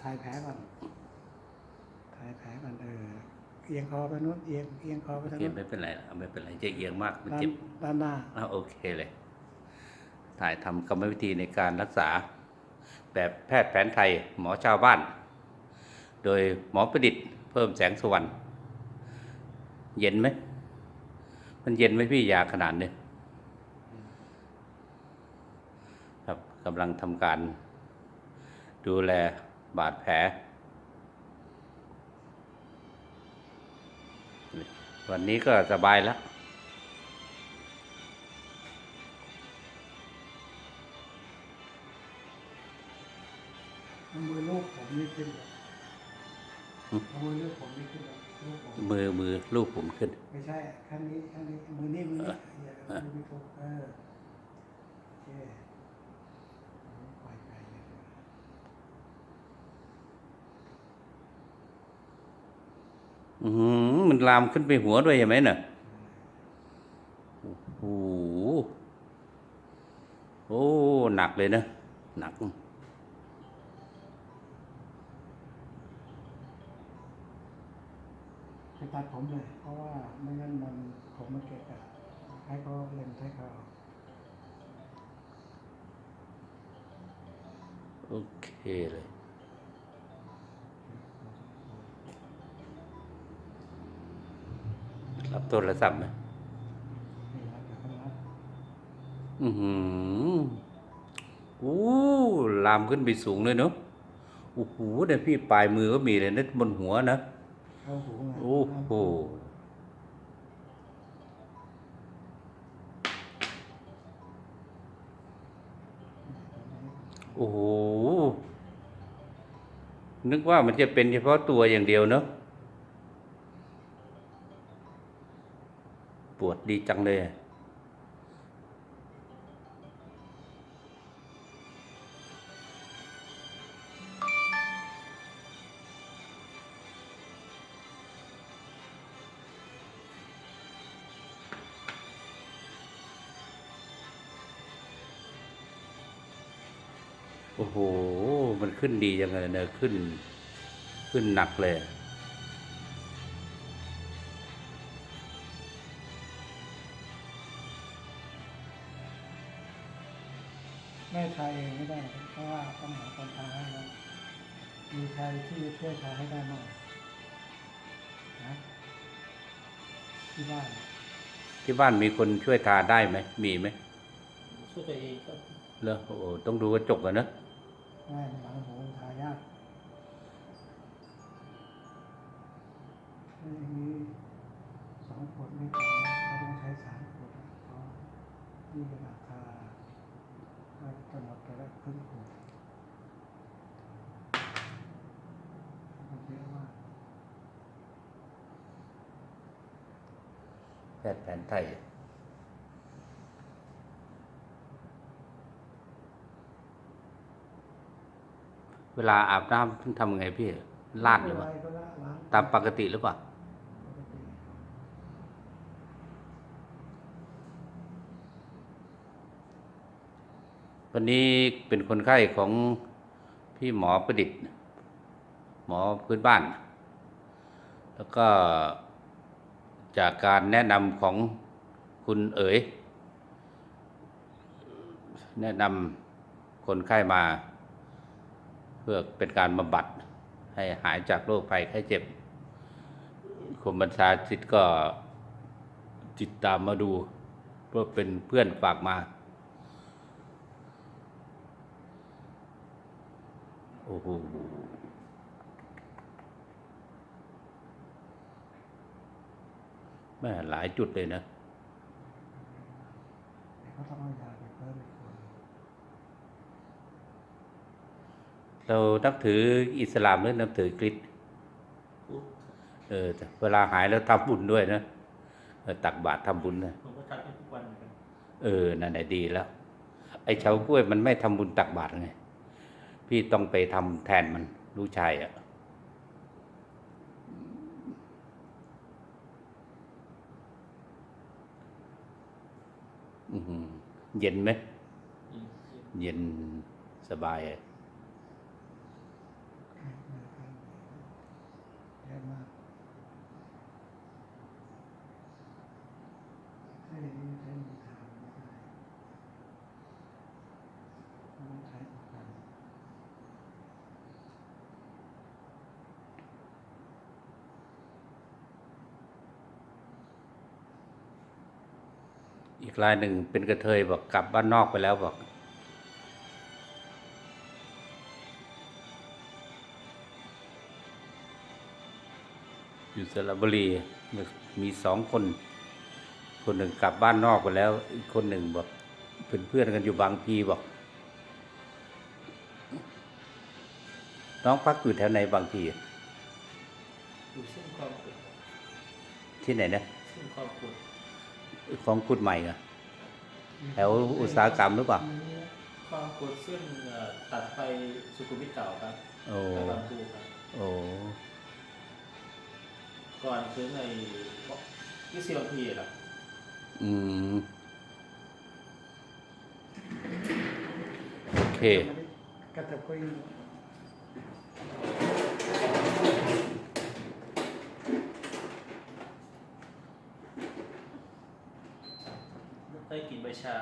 ถ่ายแผลก่อน ถ่ายแผลก่อนเออ เอียงคอไปนู้นเอียงเอียงคอไปโอทางเคนู้นไม่เป็นไรไม่เป็นไรจะเอียงมากมันด้านเจ็บด้านหน้า อ้าวโอเคเลย ถ่ายทำกรรมวิธีในการรักษา แบบแพทย์แผนไทยหมอชาวบ้าน โดยหมอประดิษฐ์เพิ่มแสงสวรรค์เย็นไหม มันเย็นไหมพี่ยาขนาดนี้ครับกำลังทำการ ดูแล บาดแผล วันนี้ก็สบายแล้วเอามือลูกผมนี่ขึ้นเลยหึเอามือลูกผมนี่ขึ้นเลยลูกผมมือมือลูกผมขึ้น ไม่ใช่ข้างนี้ข้างนี้มือนี่มือนี่อย่าเออมือไม่ถูกเออโอเคปล่อยไปเลย อือหือมันลามขึ้นไปหัวด้วยใช่ไหมน่ะโอ้โหโอ้หนักเลยนะ หนัก ไปตัดผมเลย เพราะว่าไม่งั้นมันผมมันเกะกะให้เขาเล็มให้เขาโอเคเลย รับโทรศัพท์ไหมนี่ครับเดี๋ยวเขารับอือหือโอ้ลามขึ้นไปสูงเลยเนาะโอ้โหเนี่ยพี่ปลายมือก็มีเลยนะบนหัวนะเข้าหูไงโอ้โหโอ้โหนึกว่ามันจะเป็นเฉพาะตัวอย่างเดียวเนอะ วดดีจังเลย โอ้โห มันขึ้นดีจังเลยเนอะขึ้น ขึ้นหนักเลย แม่ทายเองไม่ได้ เพราะว่าต้องหาคนทาให้แล้วมีใครที่ช่วยทาให้ได้บ้างนะที่บ้านที่บ้านมีคนช่วยทาได้ไหมมีไหมช่วยตัวเองครับเหรอโอ้โหต้องดูกระจกกันนะง่ายหลังหู แพทย์แผนไทย เวลาอาบน้ำต้องทำไงพี่ลาดหรือเปล่าตามปกติหรือเปล่าวันนี้เป็นคนไข้ของพี่หมอประดิษฐ์ หมอพื้นบ้าน แล้วก็ จากการแนะนำของคุณเอ๋ย แนะนำคนไข้มา เพื่อเป็นการบำบัดให้หายจากโรคภัยไข้เจ็บคมบัญชาจิตก็ติดตามมาดูเพื่อเป็นเพื่อนฝากมา โอ้โห แม่หลายจุดเลยนะเขาต้องเอายาไปเพิ่มอีกคนเรานับถืออิสลามหรือนับถือคริสต์เออแต่เวลาหายแล้วทำบุญด้วยนะเออตักบาตรทำบุญนะผมก็ชักให้ทุกวันเหมือนกันเออนั่นแหละดีแล้ว ไอ้เฉากล้วยมันไม่ทำบุญตักบาตรไงพี่ต้องไปทำแทนมันลูกชายอะ่ะ อือหือ เย็นไหม เย็นสบายอะ แข็ง อีกรายหนึ่งเป็นกระเทยบอกกลับบ้านนอกไปแล้วบอก อยู่สระบุรีมีสองคน คนหนึ่งกลับบ้านนอกไปแล้ว อีกคนหนึ่งบอกเป็นเพื่อนกันอยู่บางพีบอก น้องพักอยู่แถวไหนบางพีอยู่เส้นความกดที่ไหนนะเส้นความกด ของกุดใหม่เหรอแถวอุตสาหกรรมหรือเปล่าความกดเส้นเอ่อตัดไปสุขุมวิทเก่าครับโอ้ไปบางปูครับโอ้ก่อนถึงในยี่สิบบางพีครับอืมโอเคก็จะ ได้กลินใบชา